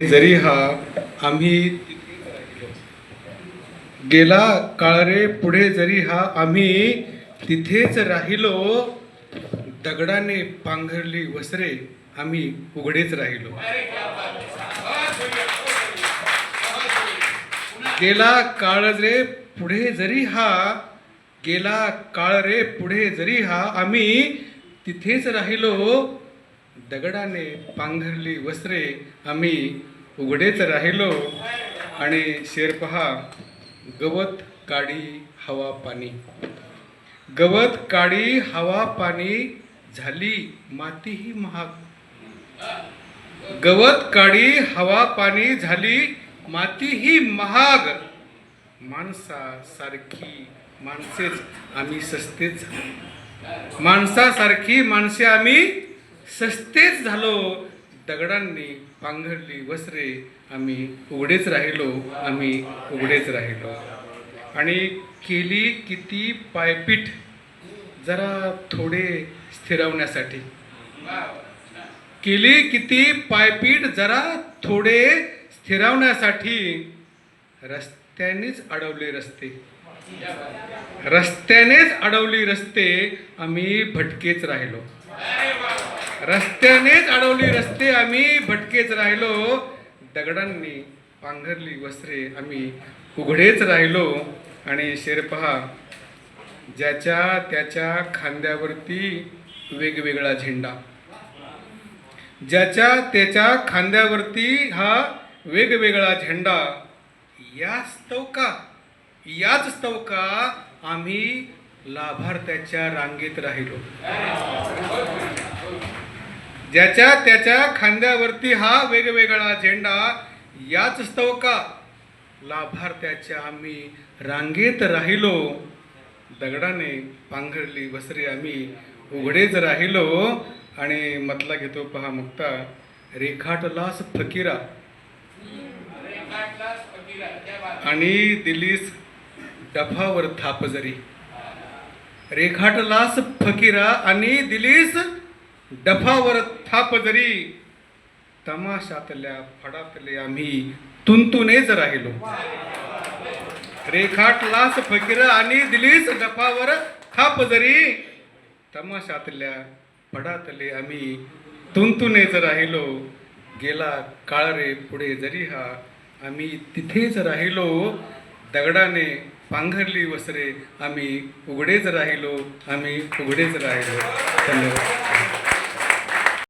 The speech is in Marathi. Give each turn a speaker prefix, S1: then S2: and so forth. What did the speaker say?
S1: जरी हा आम्ही गेला काळ रे पुढे जरी हा आम्ही तिथेच राहिलो दगडाने पांघरली वसरे आम्ही उघडेच राहिलो. गेला काळ रे पुढे जरी हा गेला काळ रे पुढे जरी हा आम्ही तिथेच राहिलो दगडाने पांघरली वस्त्रे आम्ही उघडेच राहिलो आणि शेर पहा गवत काडी हवा पाणी. गवत काडी हवा पाणी झाली माती ही महाग. गवत काडी हवा पाणी झाली माती ही महाग. माणसासारखी माणसेच आम्ही सस्तेच. माणसासारखी माणसे आम्ही सस्तेच झालो. दगडांनी पांघरली वस्त्रे. आम्ही उघडेच राहिलो. आम्ही उघडेच राहिलो. आणि केली किती पायपीट जरा थोडे स्थिरवण्यासाठी. केली किती पायपीट जरा थोडे स्थिरावण्यासाठी. रस्त्यानेच अडवले रस्ते. रस्त्यानेच अडवली रस्ते. आम्ही भटकेच राहिलो. रस्त्यानेच अडवली रस्ते आम्ही भटकेच राहिलो. दगडांनी पांघरली वस्त्रे आम्ही उघडेच राहिलो. आणि शेरपहा ज्याच्या त्याच्या खांद्यावरती वेगवेगळा झेंडा. ज्याच्या त्याच्या खांद्यावरती हा वेगवेगळा झेंडा. याच का याच का आम्ही लाभार्थ्याच्या रांगेत राहिलो. ज्याच्या त्याच्या खांद्यावरती हा वेगवेगळा झेंडा याच का लाभार्थ्याच्या आम्ही रांगेत राहिलो. दगडाने पांघरली वसरी आम्ही. उघडेच राहिलो. आणि मतला घेतो पहा मुक्ता. रेखाटलास फकीरा. आणि दिलीस डफावर थाप जरी रेखाटलास फकीरा आणि दिलीस डफावर थाप जरी तमाशातल्या फडातले आम्ही तुंतुनेच राहिलो. रेखाटलास फकीर आणि दिलीस डफावर थाप जरी तमाशातल्या फडातले आम्ही तुंतुनेच राहिलो. गेला काळ रे पुढे जरी हा आम्ही तिथेच राहिलो. दगडाने पांघरली वसरे आम्ही उघडेच राहिलो. आम्ही उघडेच राहिलो. धन्यवाद.